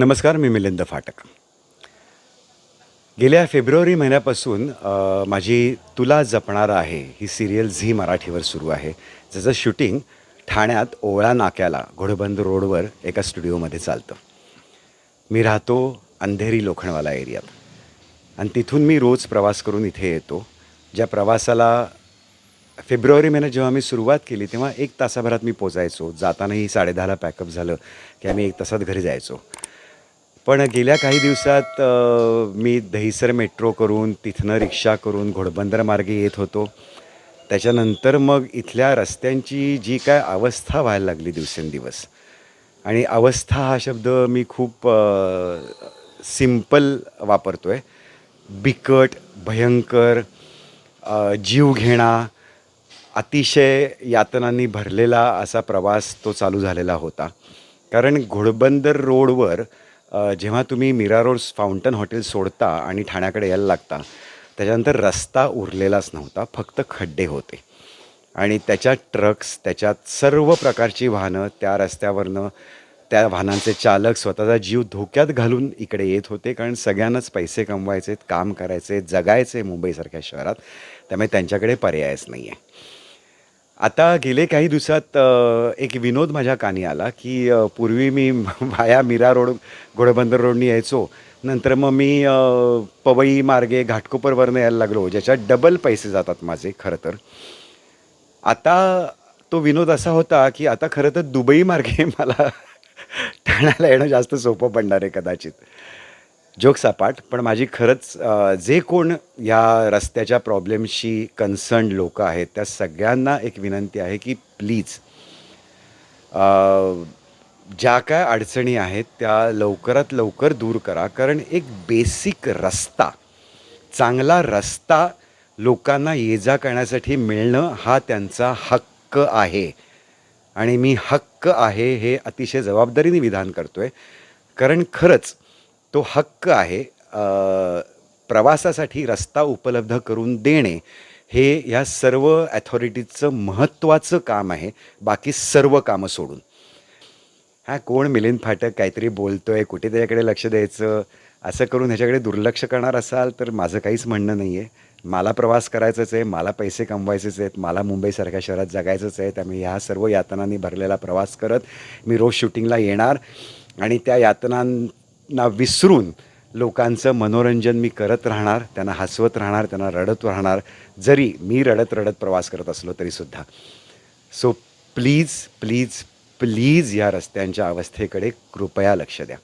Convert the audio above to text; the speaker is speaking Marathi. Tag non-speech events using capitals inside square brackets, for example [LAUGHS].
नमस्कार मी मिलिंद फाटक. गेल्या फेब्रुवारी महिन्यापासून माझी तुला जपणार आहे ही सिरियल झी मराठीवर सुरू आहे. ज्याचं शूटिंग ठाण्यात ओवळा नाक्याला घोडबंद रोडवर एका स्टुडिओमध्ये चालतं. मी राहतो अंधेरी लोखंडवाला एरियात. आणि तिथून मी रोज प्रवास करून इथे येतो. ज्या प्रवासाला फेब्रुवारी महिन्यात जेव्हा मी सुरुवात केली तेव्हा एक तासाभरात मी पोचायचो. जातानाही साडेदहाला पॅकअप झालं की आम्ही एक तासात घरी जायचो. पण गेल्या काही दिवसात मी दहिसर मेट्रो करून तिथनं रिक्षा करून घोडबंदर मार्गे येत होतो. त्याच्यानंतर मग इथल्या रस्त्यांची जी काय अवस्था व्हायला लागली दिवसेंदिवस. आणि अवस्था हा शब्द मी खूप सिंपल वापरतो आहे बिकट भयंकर जीव जीवघेणा अतिशय यातनांनी भरलेला असा प्रवास तो चालू झालेला होता. कारण घोडबंदर रोडवर जेव्हा तुम्ही मीरा रोड फाउंटन हॉटेल सोडता आणि ठाण्याकडे यायला लागता त्याच्यानंतर रस्ता उरलेलाच नव्हता फक्त खड्डे होते. आणि त्याच्यात ट्रक्स त्याच्यात सर्व प्रकारची वाहनं त्या रस्त्यावरनं त्या वाहनांचे चालक स्वतःचा जीव धोक्यात घालून इकडे येत होते कारण सगळ्यांनाच पैसे कमवायचे काम करायचे जगायचे मुंबईसारख्या शहरात. त्यामुळे त्यांच्याकडे पर्यायच नाही आहे आता गेले काही दिवसात एक विनोद माझ्या कानी आला की पूर्वी मी [LAUGHS] माया मीरा रोड घोडबंदर रोडनी यायचो. नंतर मग मी पवई मार्गे घाटकोपरवरनं यायला लागलो ज्याच्यात डबल पैसे जातात माझे खरं तर. आता तो विनोद असा होता की आता खरं तर दुबई मार्गे [LAUGHS] मला [LAUGHS] ठाण्याला येणं जास्त सोपं पडणार आहे कदाचित. जोक सपाट पण माझी खरंच जे कोण या रस्त्याच्या प्रॉब्लेमशी कन्सर्न लोक आहेत त्या सगळ्यांना एक विनंती आहे की प्लीज ज्या काय अडचणी आहेत त्या लवकरात लवकर दूर करा. कारण एक बेसिक रस्ता चांगला रस्ता लोकांना ये जा करण्यासाठी मिळणं हा त्यांचा हक्क आहे. आणि मी हक्क आहे हे अतिशय जबाबदारीने विधान करतो आहे कारण खरंच तो हक्क आहे प्रवासासाठी रस्ता उपलब्ध करून देणे हे ह्या सर्व ॲथॉरिटीजचं महत्त्वाचं काम आहे बाकी सर्व कामं सोडून. हा कोण मिलिंद फाटक काहीतरी आहे कुठे त्याच्याकडे लक्ष द्यायचं? असं करून ह्याच्याकडे दुर्लक्ष करणार असाल तर माझं काहीच म्हणणं नाही आहे मला प्रवास करायचाच आहे मला पैसे कमवायचेच आहेत मला मुंबईसारख्या शहरात जगायचंच आहे त्यामुळे ह्या सर्व यातनांनी भरलेला प्रवास करत मी रोज शूटिंगला येणार. आणि त्या ना विसरून लोकांचं मनोरंजन मी करत राहणार त्यांना हसवत राहणार त्यांना रडत राहणार. जरी मी रडत रडत प्रवास करत असलो तरीसुद्धा सो प्लीज प्लीज प्लीज या रस्त्यांच्या अवस्थेकडे कृपया लक्ष द्या.